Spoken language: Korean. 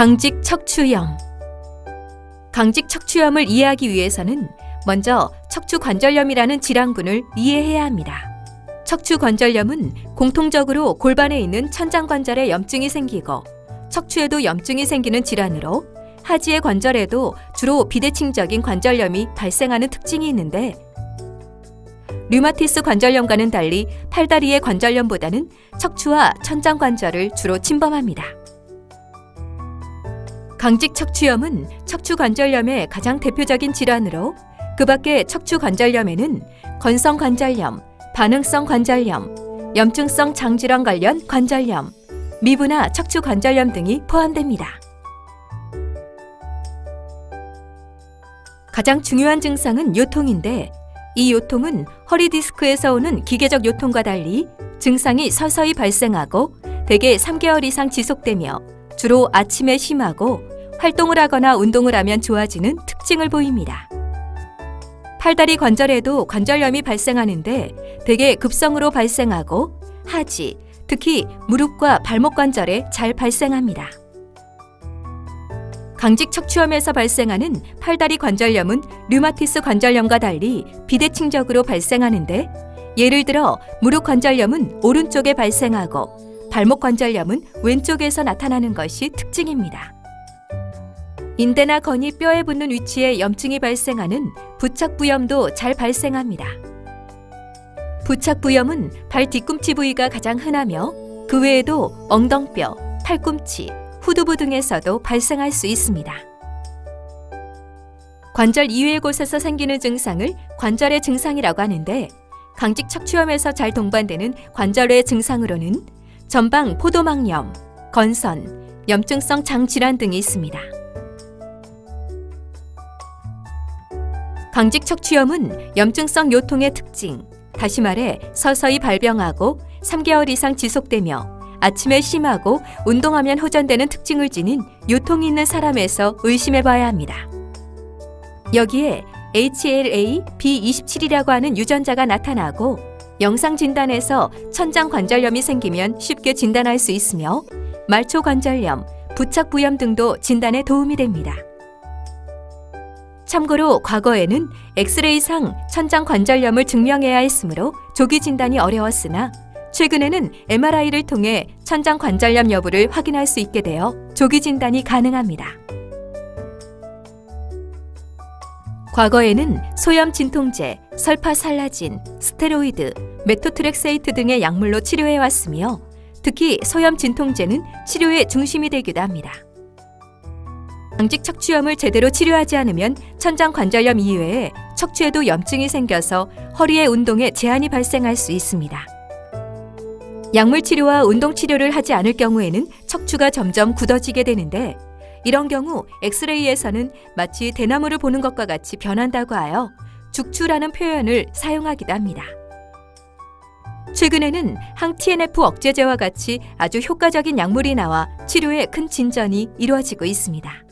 강직 척추염 강직 척추염을 이해하기 위해서는 먼저 척추 관절염이라는 질환군을 이해해야 합니다. 척추 관절염은 공통적으로 골반에 있는 천장 관절에 염증이 생기고 척추에도 염증이 생기는 질환으로 하지의 관절에도 주로 비대칭적인 관절염이 발생하는 특징이 있는데 류마티스 관절염과는 달리 팔다리의 관절염보다는 척추와 천장 관절을 주로 침범합니다. 강직 척추염은 척추 관절염의 가장 대표적인 질환으로 그 밖에 척추 관절염에는 건성 관절염, 반응성 관절염, 염증성 장질환 관련 관절염, 미부나 척추 관절염 등이 포함됩니다. 가장 중요한 증상은 요통인데 이 요통은 허리 디스크에서 오는 기계적 요통과 달리 증상이 서서히 발생하고 대개 3개월 이상 지속되며 주로 아침에 심하고 활동을 하거나 운동을 하면 좋아지는 특징을 보입니다. 팔다리 관절에도 관절염이 발생하는데 대개 급성으로 발생하고 하지, 특히 무릎과 발목 관절에 잘 발생합니다. 강직 척추염에서 발생하는 팔다리 관절염은 류마티스 관절염과 달리 비대칭적으로 발생하는데 예를 들어 무릎 관절염은 오른쪽에 발생하고 발목 관절염은 왼쪽에서 나타나는 것이 특징입니다. 인대나 건이 뼈에 붙는 위치에 염증이 발생하는 부착부염도 잘 발생합니다. 부착부염은 발 뒤꿈치 부위가 가장 흔하며 그 외에도 엉덩뼈, 팔꿈치, 후두부 등에서도 발생할 수 있습니다. 관절 이외의 곳에서 생기는 증상을 관절의 증상이라고 하는데 강직 척추염에서 잘 동반되는 관절의 증상으로는 전방 포도막염, 건선, 염증성 장 질환 등이 있습니다. 강직 척추염은 염증성 요통의 특징, 다시 말해 서서히 발병하고 3개월 이상 지속되며 아침에 심하고 운동하면 호전되는 특징을 지닌 요통이 있는 사람에서 의심해 봐야 합니다. 여기에 HLA B27이라고 하는 유전자가 나타나고 영상 진단에서 천장 관절염이 생기면 쉽게 진단할 수 있으며 말초 관절염, 부착 부염 등도 진단에 도움이 됩니다. 참고로 과거에는 엑스레이상 천장 관절염을 증명해야 했으므로 조기 진단이 어려웠으나 최근에는 MRI를 통해 천장 관절염 여부를 확인할 수 있게 되어 조기 진단이 가능합니다. 과거에는 소염 진통제, 설파살라진, 스테로이드, 메토트렉세이트 등의 약물로 치료해 왔으며 특히 소염 진통제는 치료의 중심이 되기도 합니다. 강직 척추염을 제대로 치료하지 않으면 천장 관절염 이외에 척추에도 염증이 생겨서 허리의 운동에 제한이 발생할 수 있습니다. 약물 치료와 운동 치료를 하지 않을 경우에는 척추가 점점 굳어지게 되는데 이런 경우 엑스레이에서는 마치 대나무를 보는 것과 같이 변한다고 하여 죽추라는 표현을 사용하기도 합니다. 최근에는 항 TNF 억제제와 같이 아주 효과적인 약물이 나와 치료에 큰 진전이 이루어지고 있습니다.